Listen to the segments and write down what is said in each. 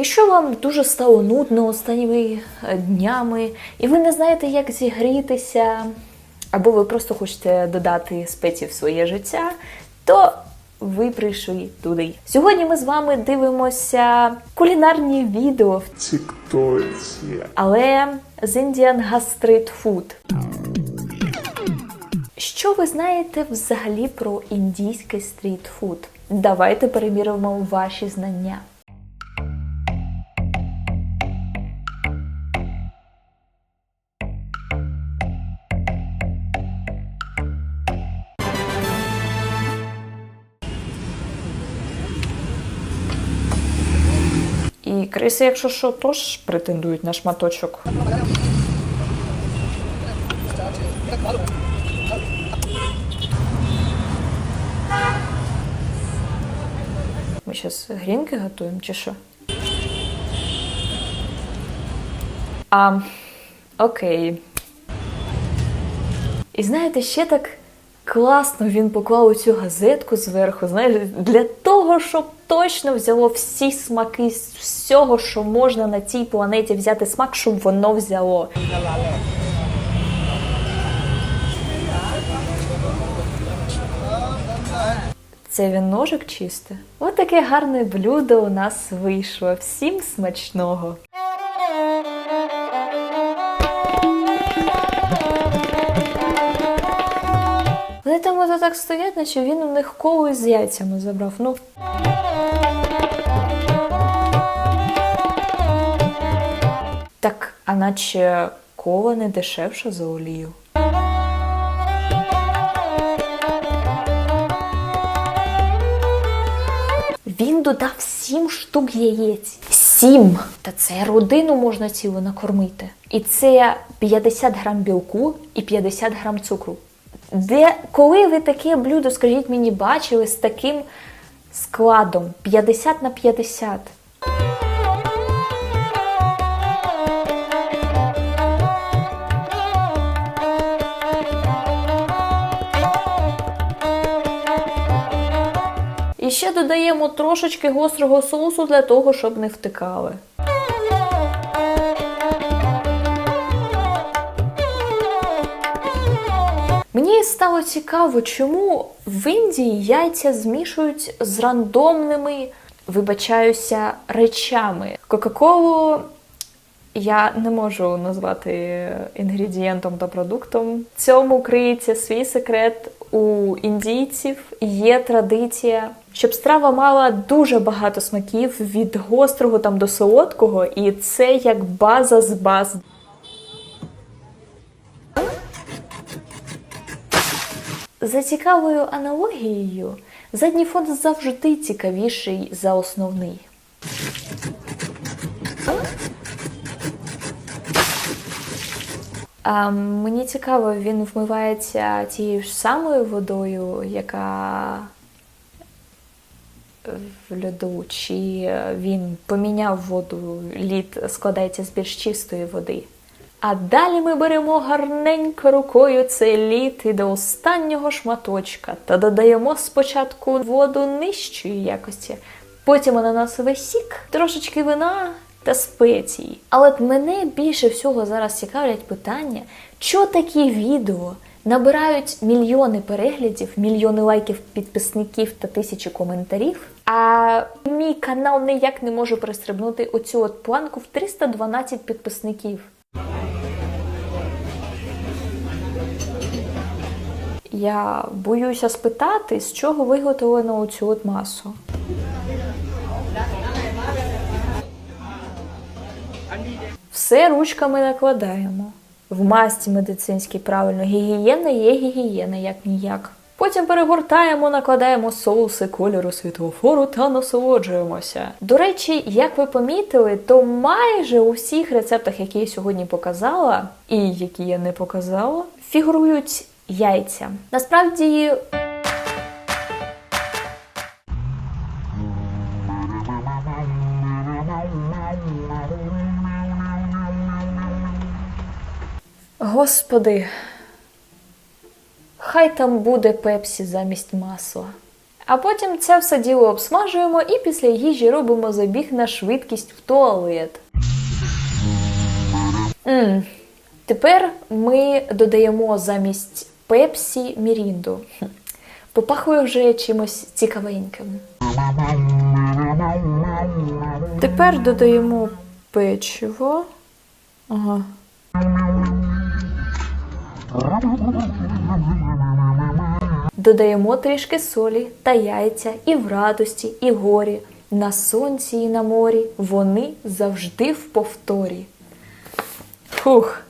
Якщо вам дуже стало нудно останніми е, днями, і ви не знаєте, як зігрітися, або ви просто хочете додати спеції в своє життя, то ви прийшли туди. Сьогодні ми з вами дивимося кулінарні відео, в Тіктоці. але з Indian Gastrit Food. Що ви знаєте взагалі про індійський стрітфуд? Давайте перевіримо ваші знання. І криси, якщо що, теж претендують на шматочок. Зараз грінки готуємо чи що? А, окей. І знаєте, ще так класно він поклав цю газетку зверху, знаєш, для того, щоб точно взяло всі смаки з всього, що можна на цій планеті взяти смак, щоб воно взяло. Це він ножик чисте? Ось таке гарне блюдо у нас вийшло. Всім смачного! Вони там ото так стоять, наче він у них коло з яйцями забрав. Ну. Так, а наче кола не дешевша за олію. Він додав сім штук яєць. Сім! Та це родину можна цілу накормити. І це 50 грам білку і 50 грам цукру. Де, коли ви таке блюдо, скажіть мені, бачили з таким складом 50 на 50? Ще додаємо трошечки гострого соусу для того, щоб не втикали. Мені стало цікаво, чому в Індії яйця змішують з рандомними, вибачаюся, речами. Кока-колу я не можу назвати інгредієнтом та продуктом. В цьому криється свій секрет. У індійців є традиція, щоб страва мала дуже багато смаків від гострого там до солодкого, і це як база з баз. За цікавою аналогією, задній фон завжди цікавіший за основний. Мені цікаво, він вмивається тією ж самою водою, яка в льоду, чи він поміняв воду, лід складається з більш чистої води. А далі ми беремо гарненько рукою цей лід і до останнього шматочка та додаємо спочатку воду нижчої якості, потім ананасовий сік, трошечки вина та спеції. Але мене більше всього зараз цікавлять питання, що такі відео набирають мільйони переглядів, мільйони лайків, підписників та тисячі коментарів. А мій канал ніяк не може перестрибнути оцю от планку в 312 підписників. Я боюся спитати, з чого виготовлено оцю от масу. Все ручками накладаємо. В масті медицинській правильно гігієна є гігієна, як ніяк. Потім перегортаємо, накладаємо соуси кольору світлофору та насолоджуємося. До речі, як ви помітили, то майже у всіх рецептах, які я сьогодні показала, і які я не показала, фігурують яйця. Насправді. Господи, хай там буде пепсі замість масла. А потім це все діло обсмажуємо і після їжі робимо забіг на швидкість в туалет. м Тепер ми додаємо замість пепсі мірінду. Попахує вже чимось цікавеньким. Тепер додаємо печиво. Ага. Додаємо трішки солі та яйця і в радості, і горі. На сонці і на морі вони завжди в повторі. Фух.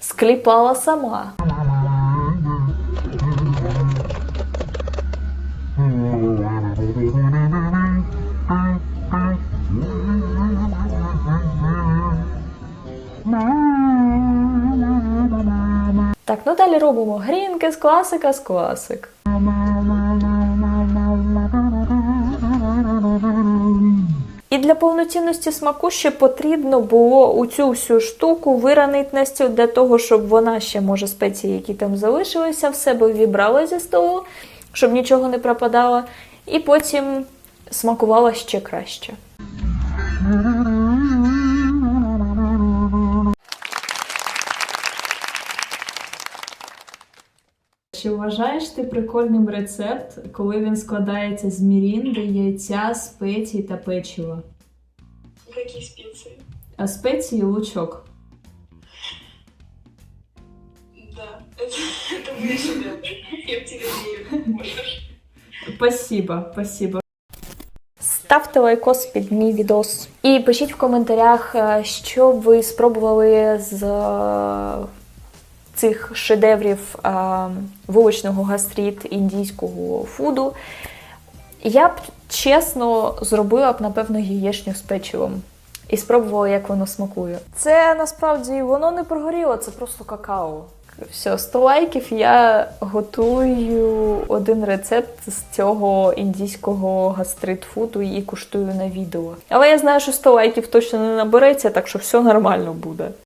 Скліпала сама. Так, ну далі робимо грінки з класика з класик. І для повноцінності смаку ще потрібно було у цю всю штуку виранити на стіл для того, щоб вона ще, може, спеції, які там залишилися, в себе вібрала зі столу, щоб нічого не пропадало, і потім смакувала ще краще. Чи вважаєш ти прикольним рецепт, коли він складається з мірінди, яйця, спецій та печива? Какие специи? А спеції лучок. Да, это, это мой шедевр. Я в тебя верю. Спасибо, спасибо. Ставте лайкос під мій відос. І пишіть в коментарях, е, що ви спробували з е, цих шедеврів вуличного гастріт індійського фуду. Я б чесно зробила б, напевно, яєчню з печивом. І спробувала, як воно смакує. Це насправді воно не прогоріло, це просто какао. Все, 100 лайків я готую один рецепт з цього індійського гастрит-фуду і куштую на відео. Але я знаю, що 100 лайків точно не набереться, так що все нормально буде.